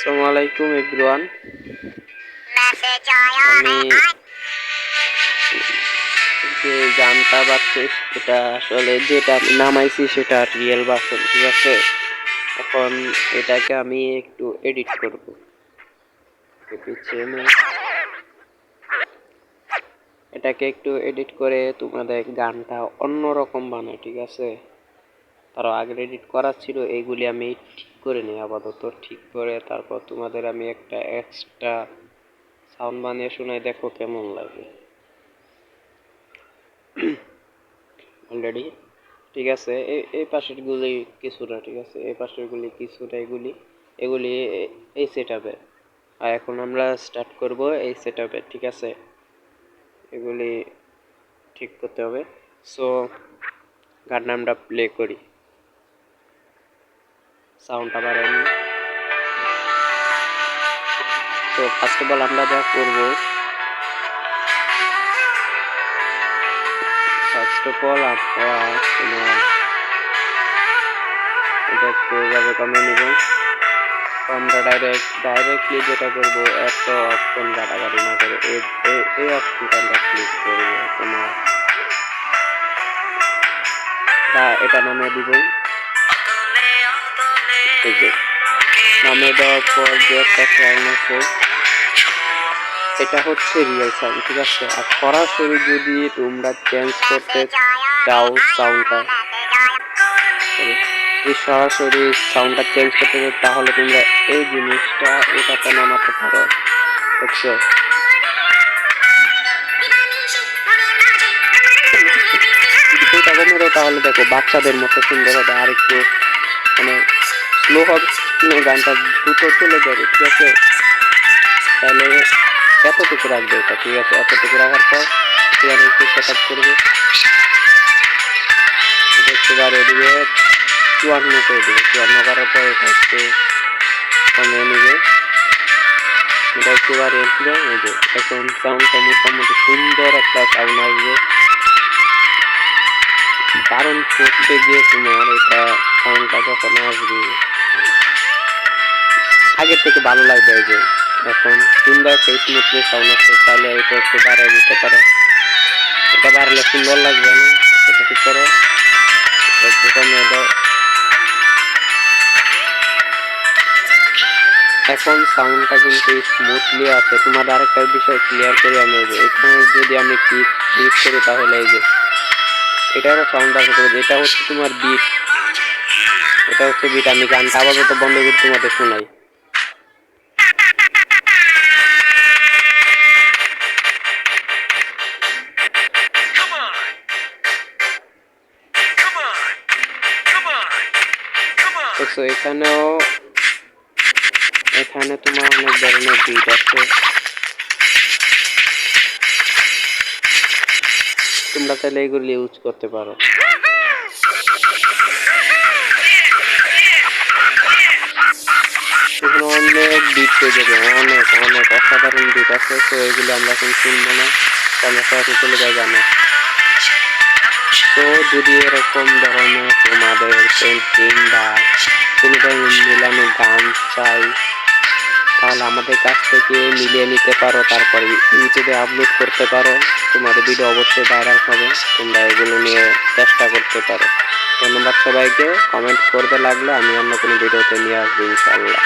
আসসালামু আলাইকুম এভরিওয়ান। আমি যে গানটা বাজছে এটা আসলে যেটা আমি নামাইছি সেটা রিয়েল ভার্সন ঠিক আছে? এখন এটাকে আমি একটু এডিট করব। এটাকে একটু এডিট করে তোমাদের গানটা অন্যরকম বানাই ঠিক আছে? তারও আগে এডিট করা ছিল, এইগুলি আমি ঠিক করে নিই আপাতত, ঠিক করে তারপর তোমাদের আমি একটা এক্সট্রা সাউন্ড বানিয়ে শোনাই, দেখো কেমন লাগে। অলরেডি ঠিক আছে এই এই পাশের গুলি কিছুটা, ঠিক আছে, এই পাশেরগুলি কিছুটা, এগুলি এগুলি এই সেট আপে আর এখন আমরা স্টার্ট করব এই সেট আপে ঠিক আছে? এগুলি ঠিক করতে হবে। সো গানটা আমরা প্লে করি। সাউন্ডটা বাড়াই তো ফার্স্ট অফ অল আমরা যা করব ফার্স্ট অফ অল আমরা এটা একটু এভাবে কমে নিব? আমরা ডাইরেক্ট ডাইরেক্টলি যেটা করব এত অপশন গাড়াগাড়ি না করে এই অপশনটা আমরা ক্লিক করব তোমার। এটা নামে দিব। এই যে নামে দেওয়ার পর যে একটা সাউন্ড আছে এটা হচ্ছে রিয়েল সাউন্ড ঠিক আছে? আর সরাসরি যদি তোমরা চেঞ্জ করতে চাও সাউন্ডটা এই সরাসরি সাউন্ডটা চেঞ্জ করতে চাও, তাহলে তোমরা এই জিনিসটা এটাতে নামাতে পারো, বুঝছ? তাহলে দেখো, বাচ্চাদের মতো সুন্দর হবে আর একটু মানে স্লো হবে। গানটা দ্রুত চলে যাবে, ঠিক আছে? তাহলে এতটুকু রাখবে এটা, ঠিক আছে? এতটুকু রাখার পর এখানে একটু সেট আপ করবে একটু দিবে, চুয়ান্ন করে দেবে। চুয়ান্ন করার পর এটা একটু কমিয়ে নেবে। এটা একটু বাড়িয়ে দিবে, এই যে এখন সাউন্ডটা মোটামুটি সুন্দর একটা সাউন্ড আসবে। কারণ করতে গিয়ে তোমার এটা সাউন্ডটা যখন আসবে আগের থেকে ভালো লাগবে এই যে। এখন সুন্দর একটা স্মুথলি সাউন্ড আসছে তাহলে এটা একটু বাড়াই দিতে পারো। এটা বাড়লে সুন্দর লাগবে না, এটা ঠিক করো? একটু কমিয়ে দাও। এখন সাউন্ডটা কিন্তু স্মুথলি আছে। তোমার আরেকটা বিষয় ক্লিয়ার করে আমি এই যে, এখানে যদি আমি ক্লিক ক্লিক করি তাহলে এই যে, এটারও সাউন্ড আছে এটা হচ্ছে তোমার বিট এটা হচ্ছে বিট আমি গানটা আপাতত বন্ধ করে তোমাদের শোনাই। দেখছ এখানেও, এখানে তোমার অনেক ধরনের বিট আছে। তোমরা তাহলে এগুলি ইউজ করতে পারো। অনেক বিট পেয়ে যাবে, অনেক অনেক অসাধারণ বিট আছে, তো এগুলো আমরা এখন শুনব না। সরাসরি চলে যাই জানো। তো যদি এরকম ধরনের তোমাদের পেন্টিং বা কোনো ধরনের মিলানো গান চাই, তাহলে আমাদের কাছ থেকে মিলিয়ে নিতে পারো, তারপরে ইউটিউবে আপলোড করতে পারো। তোমাদের ভিডিও অবশ্যই ভাইরাল হবে, তোমরা এগুলো নিয়ে চেষ্টা করতে পারো। ধন্যবাদ সবাইকে কমেন্ট করতে লাগলে আমি অন্য কোনো ভিডিওতে নিয়ে আসব ইনশাল্লাহ